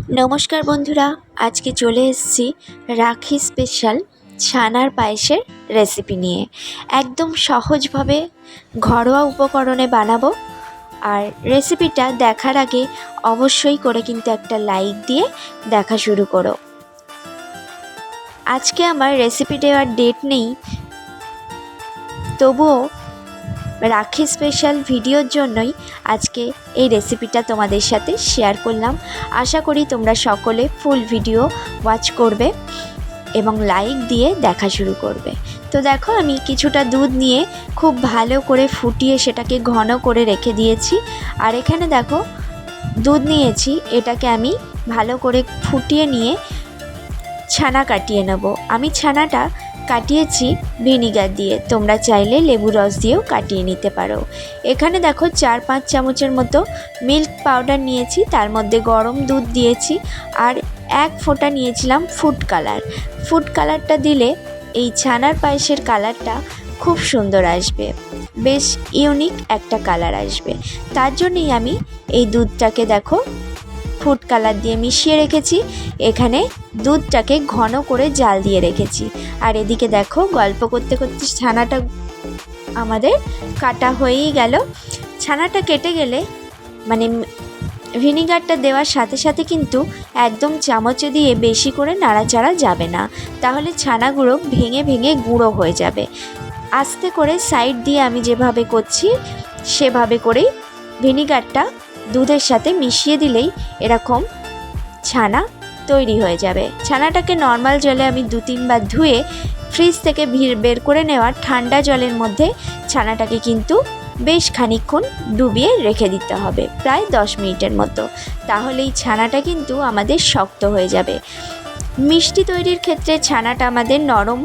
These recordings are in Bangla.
নমস্কার বন্ধুরা, আজকে চলে এসেছি রাখি স্পেশাল ছানার পায়েসের রেসিপি নিয়ে। একদম সহজভাবে ঘরোয়া উপকরণে বানাবো। আর রেসিপিটা দেখার আগে অবশ্যই করে কিন্তু একটা লাইক দিয়ে দেখা শুরু করো। আজকে আমার রেসিপি দেওয়ার ডেট নেই। তবুও রাখি স্পেশাল ভিডিওর জন্যই আজকে এই রেসিপিটা তোমাদের সাথে শেয়ার করলাম। আশা করি তোমরা সকলে ফুল ভিডিও ওয়াচ করবে এবং লাইক দিয়ে দেখা শুরু করবে। তো দেখো, আমি কিছুটা দুধ নিয়ে খুব ভালো করে ফুটিয়ে সেটাকে ঘন করে রেখে দিয়েছি। আর এখানে দেখো, দুধ নিয়েছি, এটাকে আমি ভালো করে ফুটিয়ে নিয়ে ছানা কাটিয়ে নেব। আমি ছানাটা কাটিয়েছি ভিনিগার দিয়ে। তোমরা চাইলে লেবু রস দিয়েও কাটিয়ে নিতে পারো। এখানে দেখো চার পাঁচ চামচের মতো মিল্ক পাউডার নিয়েছি, তার মধ্যে গরম দুধ দিয়েছি আর এক ফোঁটা নিয়েছিলাম ফুড কালার। ফুড কালারটা দিলে এই ছানার পায়েসের কালারটা খুব সুন্দর আসবে। বেশ ইউনিক একটা কালার আসবে। তার জন্যই আমি এই দুধটাকে দেখো ফুড কালার দিয়ে মিশিয়ে রেখেছি। এখানে দুধটাকে ঘন করে জাল দিয়ে রেখেছি। আর এদিকে দেখো, গল্প করতে করতে ছানাটা আমাদের কাটা হয়েই গেল। ছানাটা কেটে গেলে মানে ভিনিগারটা দেওয়ার সাথে সাথে কিন্তু একদম চামচে দিয়ে বেশি করে নাড়াচাড়া যাবে না। তাহলে ছানাগুলো ভেঙে ভেঙে গুঁড়ো হয়ে যাবে। আস্তে করে সাইড দিয়ে আমি যেভাবে করছি, সেভাবে করেই ভিনিগারটা দুধের সাথে মিশিয়ে দিলেই এরকম ছানা তৈরি হয়ে যাবে। ছানাটাকে নর্মাল জলে আমি দু তিনবার ধুয়ে ফ্রিজ থেকে ভিড় বের করে নেওয়া ঠান্ডা জলের মধ্যে ছানাটাকে কিন্তু বেশ খানিকক্ষণ ডুবিয়ে রেখে দিতে হবে, প্রায় দশ মিনিটের মতো। তাহলেই ছানাটা কিন্তু আমাদের শক্ত হয়ে যাবে। মিষ্টি তৈরির ক্ষেত্রে ছানাটা আমাদের নরম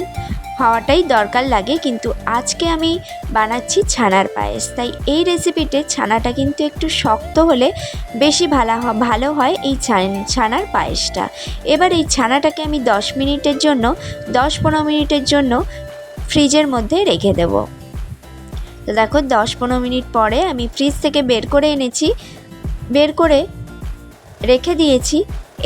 হওয়াটাই দরকার লাগে, কিন্তু আজকে আমি বানাচ্ছি ছানার পায়েস। তাই এই রেসিপিতে ছানাটা কিন্তু একটু শক্ত হলে বেশি ভালো ভালো হয় এই ছানার পায়েসটা। এবার এই ছানাটাকে আমি দশ মিনিটের জন্য, দশ পনেরো মিনিটের জন্য ফ্রিজের মধ্যে রেখে দেব। তো দেখো, দশ পনেরো মিনিট পরে আমি ফ্রিজ থেকে বের করে এনেছি, বের করে রেখে দিয়েছি।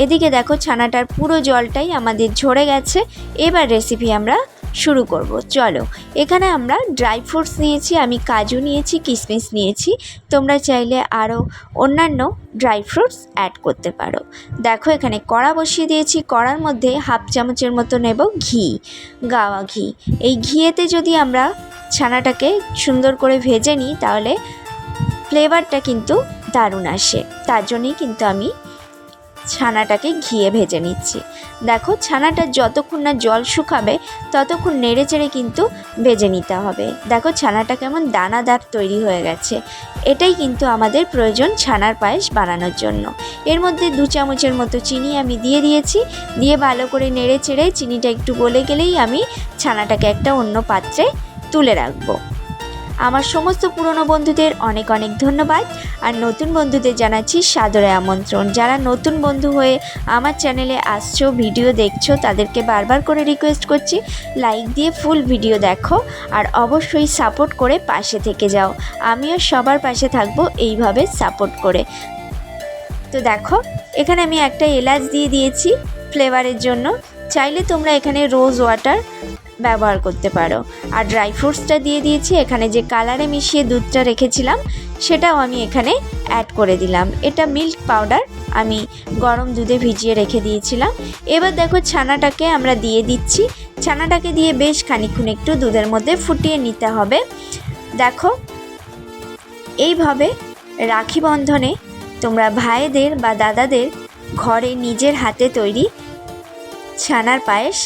এদিকে দেখো, ছানাটার পুরো জলটাই আমাদের ঝরে গেছে। এবার রেসিপি আমরা শুরু করব। চলো, এখানে আমরা ড্রাই ফ্রুটস নিয়েছি, আমি কাজু নিয়েছি কিশমিশ নিয়েছি। তোমরা চাইলে আরও অন্যান্য ড্রাই ফ্রুটস অ্যাড করতে পারো। দেখো, এখানে কড়া বসিয়ে দিয়েছি। কড়ার মধ্যে হাফ চামচের মতো নেব ঘি, গাওয়া ঘি। এই ঘিয়েতে যদি আমরা ছানাটাকে সুন্দর করে ভেজে নিই, তাহলে ফ্লেভারটা কিন্তু দারুণ আসে। তার জন্যই কিন্তু আমি ছানাটাকে ঘিয়ে ভেজে নিচ্ছি। দেখো, ছানাটা যতক্ষণ না জল শুকাবে, ততক্ষণ নেড়ে চেড়ে কিন্তু ভেজে নিতে হবে। দেখো, ছানাটা কেমন দানাদার তৈরি হয়ে গেছে। এটাই কিন্তু আমাদের প্রয়োজন ছানার পায়েস বানানোর জন্য। এর মধ্যে দু চামচের মতো চিনি আমি দিয়ে দিয়েছি। দিয়ে ভালো করে নেড়ে চেড়ে চিনিটা একটু গলে গেলেই আমি ছানাটাকে একটা অন্য পাত্রে তুলে রাখব। আমার সমস্ত পুরনো বন্ধুদের অনেক অনেক ধন্যবাদ। আর নতুন বন্ধুদের জানাচ্ছি সাদরে আমন্ত্রণ। যারা নতুন বন্ধু হয়ে আমার চ্যানেলে আসছো, ভিডিও দেখছ, তাদেরকে বারবার করে রিকোয়েস্ট করছি লাইক দিয়ে ফুল ভিডিও দেখো আর অবশ্যই সাপোর্ট করে পাশে থেকে যাও। আমিও সবার পাশে থাকব এইভাবে সাপোর্ট করে। তো দেখো, এখানে আমি একটা এলাচ দিয়ে দিয়েছি ফ্লেভারের জন্য। চাইলে তোমরা এখানে রোজ ওয়াটার ব্যবহার করতে পারো। আর ড্রাই ফ্রুটসটা দিয়ে দিয়েছি, এখানে যে কালারে মিশিয়ে দুধটা রেখেছিলাম, সেটাও আমি এখানে অ্যাড করে দিলাম। এটা মিল্ক পাউডার আমি গরম দুধে ভিজিয়ে রেখে দিয়েছিলাম। এবার দেখো ছানাটাকে আমরা দিয়ে দিচ্ছি। ছানাটাকে দিয়ে বেশ খানিক্ষণ একটু দুধের মধ্যে ফুটিয়ে নিতে হবে। দেখো, এইভাবে রাখি বন্ধনে তোমরা ভাইদের বা দাদাদের ঘরে নিজের হাতে তৈরি ছানার পায়েস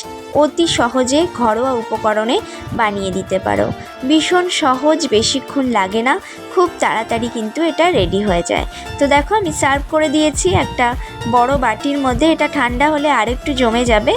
অতি সহজে ঘরোয়া উপকরণে বানিয়ে দিতে পারো। ভীষণ সহজ, বেশিক্ষণ লাগে না, খুব তাড়াতাড়ি কিন্তু এটা রেডি হয়ে যায়। তো দেখো, আমি সার্ভ করে দিয়েছি একটা বড় বাটির মধ্যে, এটা ঠান্ডা হলে আরেকটু জমে যাবে,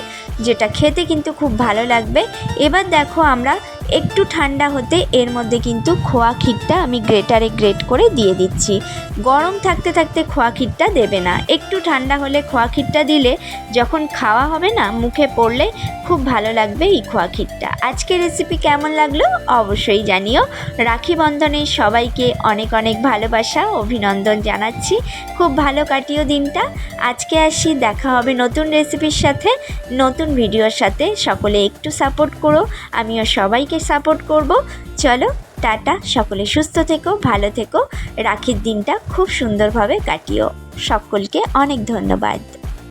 যেটা খেতে কিন্তু খুব ভালো লাগবে। এবার দেখো আমরা একটু ঠান্ডা হতে এর মধ্যে কিন্তু খোয়া ক্ষীরটা আমি গ্রেটারে গ্রেট করে দিয়ে দিচ্ছি। গরম থাকতে থাকতে খোয়া ক্ষীরটা দেবে না। একটু ঠান্ডা হলে খোয়া ক্ষীরটা দিলে যখন খাওয়া হবে না, মুখে পড়লে খুব ভালো লাগবে এই খোয়া ক্ষীরটা। আজকের রেসিপি কেমন লাগল অবশ্যই জানিও। রাখি বন্ধনে সবাইকে অনেক অনেক ভালোবাসা, অভিনন্দন জানাচ্ছি। খুব ভালো কাটিও দিনটা। আজকে আসি, দেখা হবে নতুন রেসিপির সাথে, নতুন ভিডিওর সাথে। সকলে একটু সাপোর্ট করো। আমিও সবাইকে সাপোর্ট করব। চলো, টাটা, সকলে সুস্থ থেকো, ভালো থেকো। রাখির দিনটা খুব সুন্দরভাবে কাটিও। সকলকে অনেক ধন্যবাদ।